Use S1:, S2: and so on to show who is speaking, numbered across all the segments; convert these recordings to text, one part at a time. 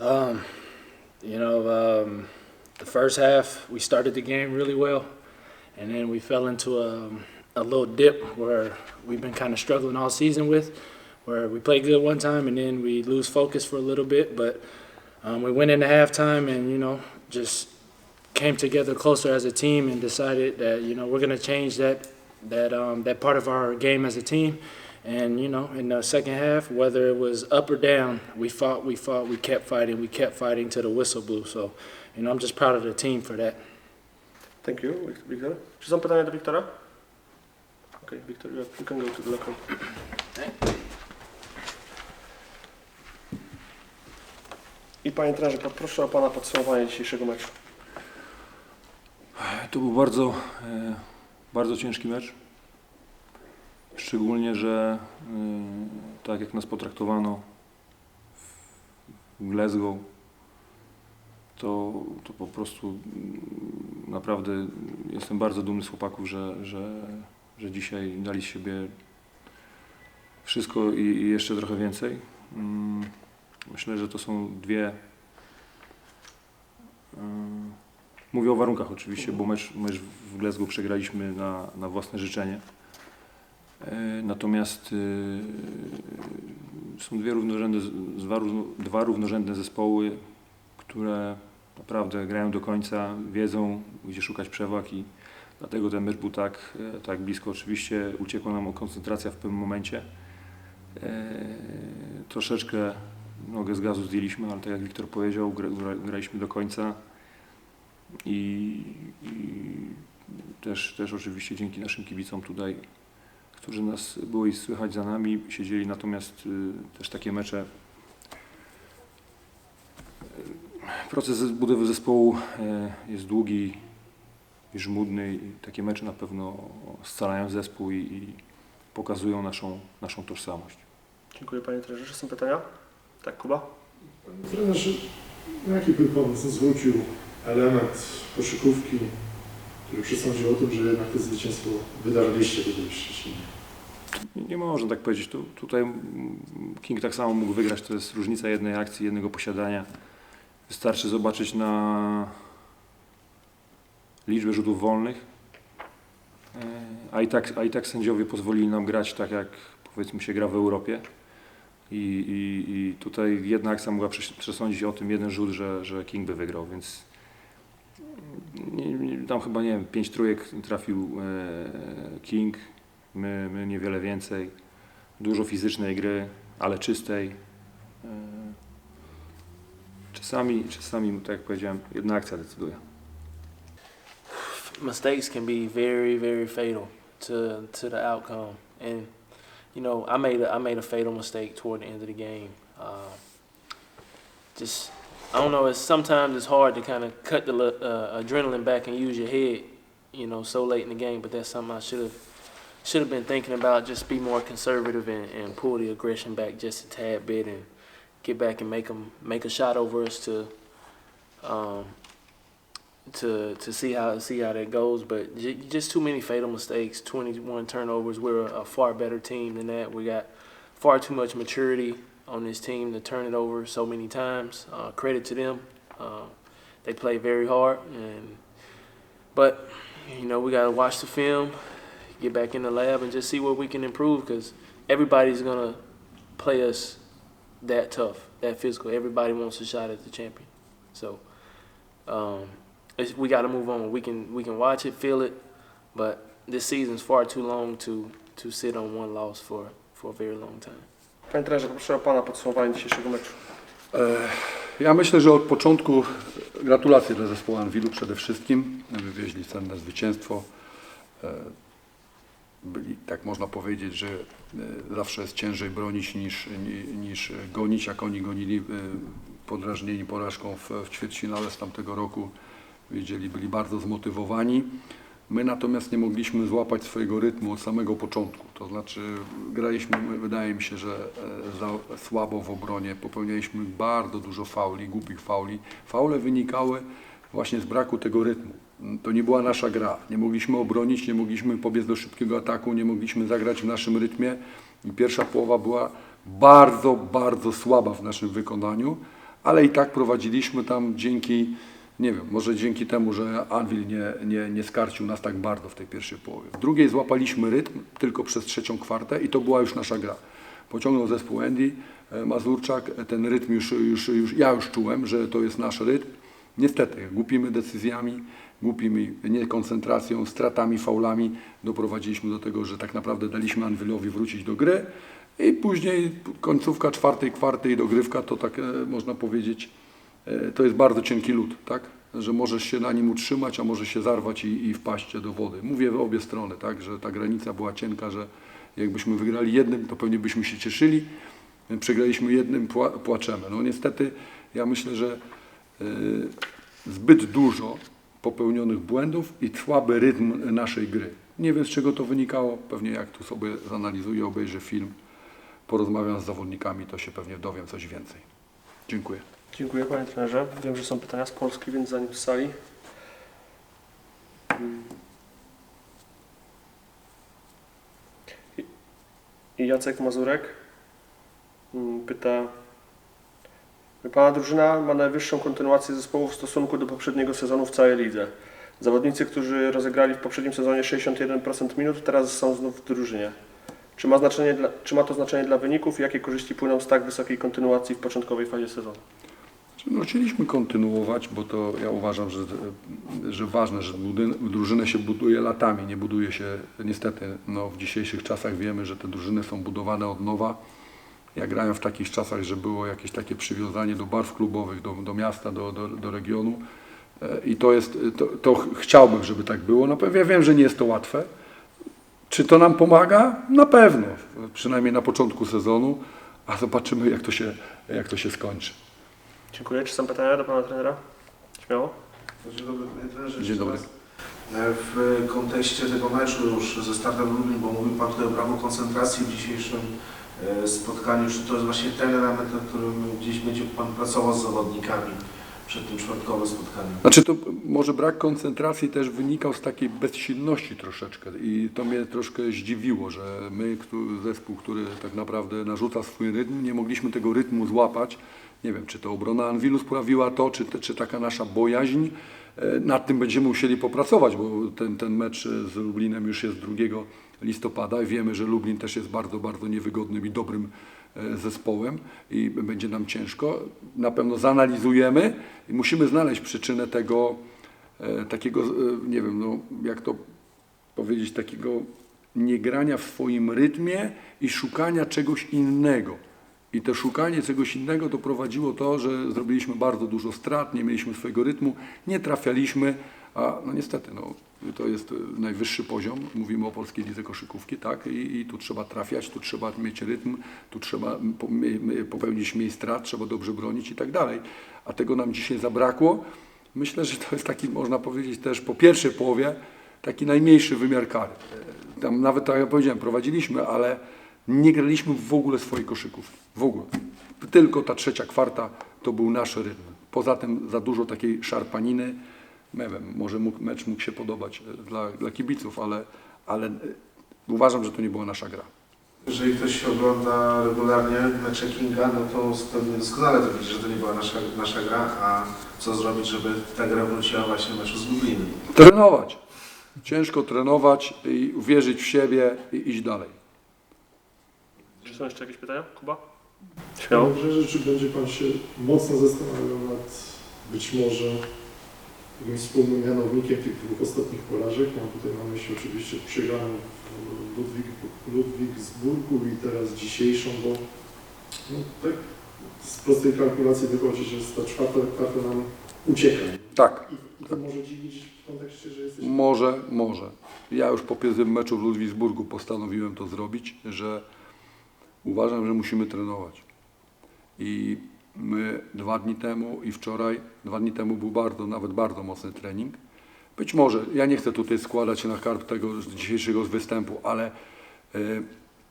S1: Um, you know, um, the first half we started the game really well, and then we fell into a, a little dip where we've been kind of struggling all season with, where we play good one time and then we lose focus for a little bit. But um, we went into halftime and you know just came together closer as a team and decided that you know we're going to change that that um, that part of our game as a team. And you know, in the second half, whether it was up or down, we fought, we fought, we kept fighting, we kept fighting till the whistle blew. So, you know, I'm just proud of the team for that.
S2: Thank you, Wik- Wiktor. Czy są pytania do Wiktora? Okay, Wiktor, you you can go to the locker. I panie trenerze, poproszę o pana podsumowanie dzisiejszego meczu.
S3: To był bardzo, e, bardzo ciężki mecz. Szczególnie, że e, tak jak nas potraktowano w Glasgow, to, to po prostu mm, naprawdę jestem bardzo dumny z chłopaków, że, że, że dzisiaj dali z siebie wszystko i, i jeszcze trochę więcej. Mm, Myślę, że to są dwie. e, Mówię o warunkach oczywiście, bo mecz, mecz w Glasgow przegraliśmy na, na własne życzenie. E, Natomiast e, są dwie równorzędne, dwa, równo- dwa równorzędne zespoły, które naprawdę grają do końca, wiedzą gdzie szukać przewag i dlatego ten mecz był tak, e, tak blisko. Oczywiście uciekła nam koncentracja w pewnym momencie. Troszeczkę nogę z gazu zdjęliśmy, ale tak jak Wiktor powiedział, gra, gra, graliśmy do końca. I, i też, też oczywiście dzięki naszym kibicom tutaj, którzy nas było i słychać za nami, siedzieli, natomiast y, też takie mecze. y, Proces budowy zespołu y, jest długi i żmudny i takie mecze na pewno scalają zespół i, i pokazują naszą, naszą tożsamość.
S2: Dziękuję panie trenerze. Są pytania? Tak, Kuba?
S4: Trenerze, jaki był pomysł? Zwrócił element koszykówki, który przesądził o tym, że jednak to zwycięstwo wydarliście w Szczecinie.
S3: Nie, można tak powiedzieć. Tu, tutaj King tak samo mógł wygrać. To jest różnica jednej akcji, jednego posiadania. Wystarczy zobaczyć na liczbę rzutów wolnych. E, A i, tak, a i tak sędziowie pozwolili nam grać tak, jak powiedzmy się gra w Europie. I, i, i tutaj jedna akcja mogła przes- przesądzić o tym jeden rzut, że, że King by wygrał, więc tam chyba nie wiem, pięć trójek trafił e, King, my, my niewiele więcej. Dużo fizycznej gry, ale czystej. Czasami, czasami, tak jak powiedziałem, jedna akcja decyduje.
S1: Mistakes can be very, very fatal to to the outcome, and you know, I made a I made a fatal mistake toward the end of the game. Uh, just I don't know. It's sometimes it's hard to kind of cut the uh, adrenaline back and use your head, you know, so late in the game. But that's something I should have should have been thinking about. Just be more conservative and, and pull the aggression back just a tad bit and get back and make them make a shot over us to um, to to see how see how that goes. But j- just too many fatal mistakes. Twenty one turnovers. We're a, a far better team than that. We got far too much maturity on this team to turn it over so many times. Uh, credit to them. Uh, they play very hard, and but you know we got to watch the film, get back in the lab, and just see what we can improve because everybody's gonna play us that tough, that physical. Everybody wants a shot at the champion. So um, it's, we got to move on. We can we can watch it, feel it, but this season's far too long to to sit on one loss for for a very long time.
S2: Panie trenerze, poproszę o pana podsumowanie dzisiejszego meczu.
S5: Ja myślę, że od początku gratulacje dla zespołu Anwilu przede wszystkim. Wywieźli cenne zwycięstwo. Byli, tak można powiedzieć, że e, zawsze jest ciężej bronić niż, ni- niż gonić, jak oni gonili e, podrażnieni porażką w, w ćwierćfinale z tamtego roku. Wiedzieli, byli bardzo zmotywowani. My natomiast nie mogliśmy złapać swojego rytmu od samego początku. To znaczy graliśmy, wydaje mi się, że e, za słabo w obronie, popełnialiśmy bardzo dużo fauli, głupich fauli. Faule wynikały właśnie z braku tego rytmu. To nie była nasza gra. Nie mogliśmy obronić, nie mogliśmy pobiec do szybkiego ataku, nie mogliśmy zagrać w naszym rytmie i pierwsza połowa była bardzo, bardzo słaba w naszym wykonaniu, ale i tak prowadziliśmy tam dzięki, nie wiem, może dzięki temu, że Anvil nie, nie, nie skarcił nas tak bardzo w tej pierwszej połowie. W drugiej złapaliśmy rytm tylko przez trzecią kwartę i to była już nasza gra. Pociągnął zespół Andy, e, Mazurczak, e, ten rytm już, już, już, ja już czułem, że to jest nasz rytm. Niestety, głupimi decyzjami, głupimi niekoncentracją, stratami, faulami doprowadziliśmy do tego, że tak naprawdę daliśmy Anwylowi wrócić do gry i później końcówka czwartej kwarty i dogrywka to tak e, można powiedzieć, e, to jest bardzo cienki lód, tak? Że możesz się na nim utrzymać, a może się zarwać i, i wpaść do wody. Mówię w obie strony, tak? Że ta granica była cienka, że jakbyśmy wygrali jednym, to pewnie byśmy się cieszyli. Przegraliśmy jednym, pła, płaczemy. No niestety, ja myślę, że zbyt dużo popełnionych błędów i słaby rytm naszej gry. Nie wiem z czego to wynikało, pewnie jak tu sobie zanalizuję, obejrzę film, porozmawiam z zawodnikami, to się pewnie dowiem coś więcej. Dziękuję.
S2: Dziękuję panie trenerze. Wiem, że są pytania z Polski, więc zanim z sali. Mm. I Jacek Mazurek mm, pyta, Pana drużyna ma najwyższą kontynuację zespołu w stosunku do poprzedniego sezonu w całej lidze. Zawodnicy, którzy rozegrali w poprzednim sezonie 61% minut, teraz są znów w drużynie. Czy ma, znaczenie dla, czy ma to znaczenie dla wyników? Jakie korzyści płyną z tak wysokiej kontynuacji w początkowej fazie sezonu?
S5: Chcieliśmy kontynuować, bo to ja uważam, że, że ważne, że drużynę się buduje latami, nie buduje się niestety no, w dzisiejszych czasach wiemy, że te drużyny są budowane od nowa. Ja grałem w takich czasach, że było jakieś takie przywiązanie do barw klubowych, do, do miasta, do, do, do regionu E, i to jest, to, to ch- chciałbym, żeby tak było. Na pewno ja wiem, że nie jest to łatwe. Czy to nam pomaga? Na pewno, przynajmniej na początku sezonu, a zobaczymy jak to się, jak to się skończy.
S2: Dziękuję. Czy są pytania do Pana trenera? Śmiało.
S6: Dzień dobry, panie trenerze.
S5: Dzień dobry.
S6: E, W kontekście tego meczu już ze startem Lublin, bo mówił Pan tutaj o braku koncentracji w dzisiejszym spotkaniu, czy to jest właśnie ten element, nad którym gdzieś będzie Pan pracował z zawodnikami przed tym czwartkowym spotkaniem?
S5: Znaczy to może brak koncentracji też wynikał z takiej bezsilności troszeczkę i to mnie troszkę zdziwiło, że my, zespół, który tak naprawdę narzuca swój rytm, nie mogliśmy tego rytmu złapać. Nie wiem, czy to obrona Anwilu sprawiła to, czy, czy taka nasza bojaźń. E, Nad tym będziemy musieli popracować, bo ten, ten mecz e, z Lublinem już jest 2 listopada i wiemy, że Lublin też jest bardzo, bardzo niewygodnym i dobrym e, zespołem i będzie nam ciężko. Na pewno zanalizujemy i musimy znaleźć przyczynę tego e, takiego, e, nie wiem, no, jak to powiedzieć, takiego niegrania w swoim rytmie i szukania czegoś innego. I to szukanie czegoś innego doprowadziło to, że zrobiliśmy bardzo dużo strat, nie mieliśmy swojego rytmu, nie trafialiśmy, a no niestety, no, to jest e, najwyższy poziom, mówimy o polskiej lidze koszykówki, tak, I, i tu trzeba trafiać, tu trzeba mieć rytm, tu trzeba popełnić mniej strat, trzeba dobrze bronić i tak dalej. A tego nam dzisiaj zabrakło. Myślę, że to jest taki, można powiedzieć też po pierwszej połowie, taki najmniejszy wymiar kary. E, Tam nawet tak jak powiedziałem, prowadziliśmy, ale nie graliśmy w ogóle swojej koszykówki. W ogóle. Tylko ta trzecia kwarta to był nasz rytm. Poza tym za dużo takiej szarpaniny. Nie wiem, może mógł, mecz mógł się podobać e, dla, dla kibiców, ale, ale e, uważam, że to nie była nasza gra.
S6: Jeżeli ktoś ogląda regularnie mecze Kinga, no to pewnie doskonale to widzi, że to nie była nasza, nasza gra, a co zrobić, żeby ta gra wróciła właśnie w meczu z Lublinem?
S5: Trenować. Ciężko trenować i wierzyć w siebie i iść dalej.
S2: Czy są jeszcze jakieś pytania? Kuba? Śmiało.
S4: Że czy będzie Pan się mocno zastanawiał nad być może jakimś wspólnym mianownikiem tych dwóch ostatnich porażek. Mam tutaj na myśli oczywiście przegraną w Ludwig, Ludwigsburgu i teraz dzisiejszą, bo no, tak z prostej kalkulacji wychodzi, że ta czwarta karta nam ucieka.
S5: Tak,
S4: I to może dziwić w kontekście, że jesteśmy
S5: Może, może. Ja już po pierwszym meczu w Ludwigsburgu postanowiłem to zrobić, że uważam, że musimy trenować. I my dwa dni temu i wczoraj, dwa dni temu był bardzo, nawet bardzo mocny trening. Być może, ja nie chcę tutaj składać się na karb tego dzisiejszego występu, ale e,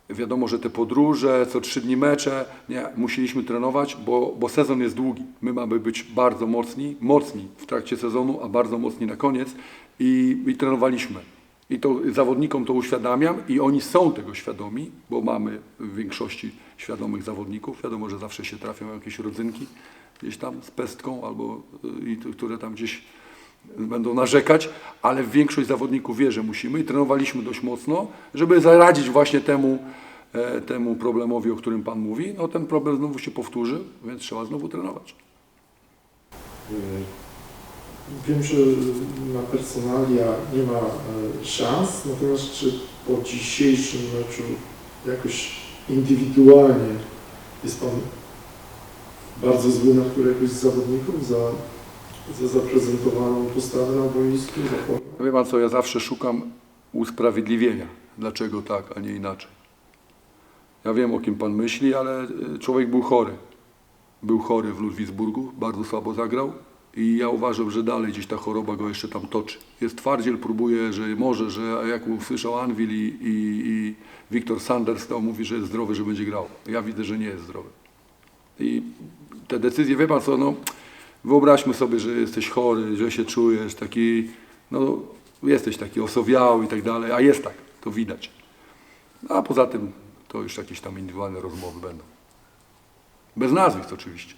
S5: wiadomo, że te podróże, co trzy dni mecze, nie, musieliśmy trenować, bo, bo sezon jest długi. My mamy być bardzo mocni, mocni w trakcie sezonu, a bardzo mocni na koniec i, i trenowaliśmy. I to zawodnikom to uświadamiam i oni są tego świadomi, bo mamy w większości świadomych zawodników. Wiadomo, że zawsze się trafią jakieś rodzynki, gdzieś tam z pestką, albo y, i które tam gdzieś będą narzekać, ale większość zawodników wie, że musimy i trenowaliśmy dość mocno, żeby zaradzić właśnie temu, e, temu problemowi, o którym Pan mówi. No ten problem znowu się powtórzy, więc trzeba znowu trenować.
S4: Wiem, że na personalia nie ma e, szans, natomiast czy po dzisiejszym meczu jakoś indywidualnie jest Pan bardzo zły na któregoś z zawodników za, za zaprezentowaną postawę na boisku? Formę?
S5: Wie Pan co, ja zawsze szukam usprawiedliwienia. Dlaczego tak, a nie inaczej. Ja wiem, o kim Pan myśli, ale y, człowiek był chory. Był chory w Ludwigsburgu, bardzo słabo zagrał i ja uważam, że dalej gdzieś ta choroba go jeszcze tam toczy. Jest twardziel, próbuje, że może, że jak usłyszał Anvil i, Wiktor Sanders, to mówi, że jest zdrowy, że będzie grał. Ja widzę, że nie jest zdrowy. I te decyzje, wie Pan co, no wyobraźmy sobie, że jesteś chory, że się czujesz taki, no jesteś taki osowiały i tak dalej, a jest tak, to widać. A poza tym to już jakieś tam indywidualne rozmowy będą. Bez nazwisk oczywiście.